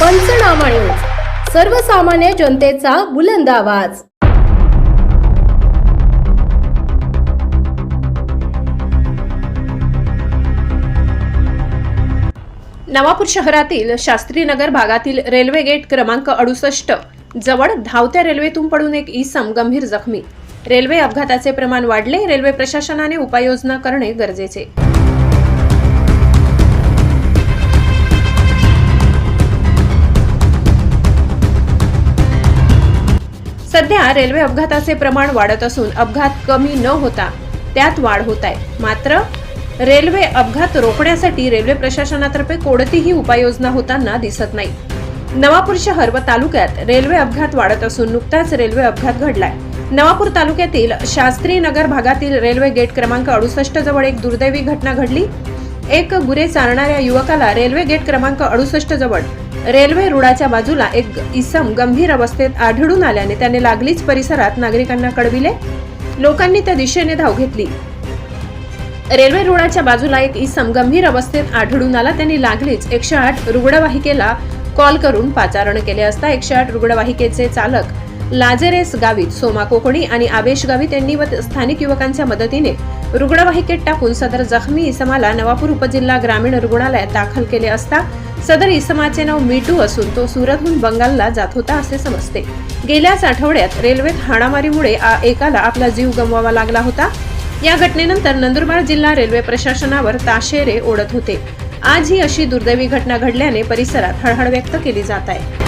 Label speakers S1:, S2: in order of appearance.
S1: पंचनामा न्यूज. सर्वसामान्य जनतेचा बुलंद आवाज.
S2: नवापूर शहरातील शास्त्रीनगर भागातील रेल्वे गेट क्रमांक अडुसष्ट जवळ धावत्या रेल्वेतून पडून एक इसम गंभीर जखमी. रेल्वे अपघाताचे प्रमाण वाढले रेल्वे प्रशासनाने उपाययोजना करणे गरजेचे. सध्या रेल्वे अपघाताचे प्रमाण वाढत असून अपघात कमी न होता त्यात वाढ होत आहे. मात्र रेल्वे अपघात रोखण्यासाठी रेल्वे प्रशासनातर्फे कोणतीही उपाययोजना होताना दिसत नाही. नवापूर शहर व तालुक्यात रेल्वे अपघात वाढत असून नुकताच रेल्वे अपघात घडलाय. नवापूर तालुक्यातील शास्त्री नगर भागातील रेल्वे गेट क्रमांक अडुसष्ट जवळ एक दुर्दैवी घटना घडली. एक गुरे चालणाऱ्या युवकाला रेल्वे गेट क्रमांक अडुसष्ट जवळ. रेल्वे रुळाच्या बाजूला एक इसम गंभीर अवस्थेत आढळून आल्याने त्याने लागलीच परिसरात नागरिकांना कळविले. लोकांनी त्या दिशेने धाव घेतली. रेल्वे रुळाच्या बाजूला एक इसम गंभीर अवस्थेत आढळून आला. त्यांनी लागलीच एकशे आठ रुग्णवाहिकेला कॉल करून पाचारण केले असता एकशे आठ रुग्णवाहिकेचे चालक लाजेरेस गावीत सोमा कोकणी आणि आवेश गावित यांनी व स्थानिक युवकांच्या मदतीने रुग्णवाहिकेत टाकून सदर जखमी इसमाला नवापूर उपजिल्हा ग्रामीण रुग्णालयात दाखल केले असता सदर इसमाचे नाव मीटू असून तो सुरतहून बंगालला जात होता असे समजते. गेल्याच आठवड्यात रेल्वेत हाणामारीमुळे आ- एकाला आपला जीव गमवावा लागला होता. या घटनेनंतर नंदुरबार जिल्हा रेल्वे प्रशासनावर ताशेरे ओढत होते. आज ही अशी दुर्दैवी घटना घडल्याने परिसरात हळहळ व्यक्त केली जात आहे.